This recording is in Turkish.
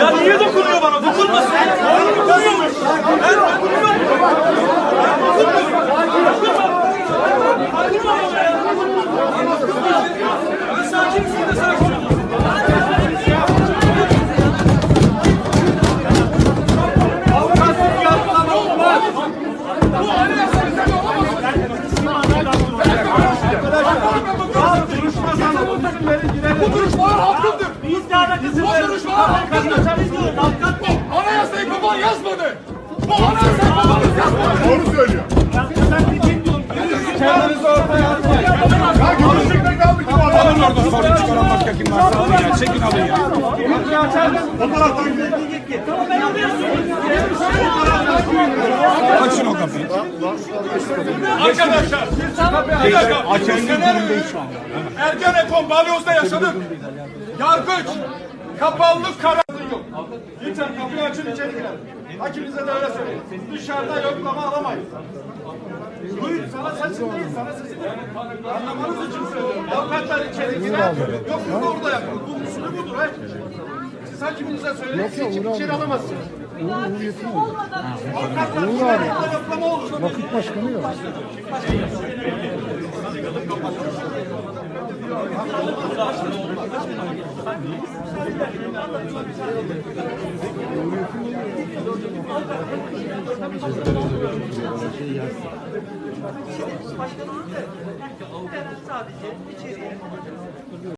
Ya niye dokunuyor bana? Dokunmasın. Dokunuyormuş. Ben dokunmuyorum. Ben sakin misin de sakin. Bu duruşmalar hakkındır. Biz de alakası Bu duruşmalar hakkındır. Anayasayı baban yazmadı. Bu anayasayı babanız yazmadı. Doğru söylüyor. Kendinizi ortaya atmayın. Ya görüşecekler kaldı ki bu adam. Alın oradan sonra çıkaran başka kim varsa alın ya. Çekin alın ya. O taraftan gidelim. Açın o kapıyı. Arkadaşlar. Bir dakika. Durumdayız şu anda. Ergenekon balyozda yaşadık. Yargıç. Kapalılık kararı yok. Lütfen kapıyı açın içeri girelim. Hakimize de öyle söyleyin. Dışarıda yoklama alamayız. Buyur sana sesim değil sana sesim değil. Anlamanız için söylüyorum. Avukatlar içeri girer. Yoklama orada yapın. Bu usulü budur. He. Siz hakiminize söyleyin. İçin içeri alamazsınız. Avukatlar içeri yoklama olur. Vakıf başkanı yok. Başkanım da sadece içeriye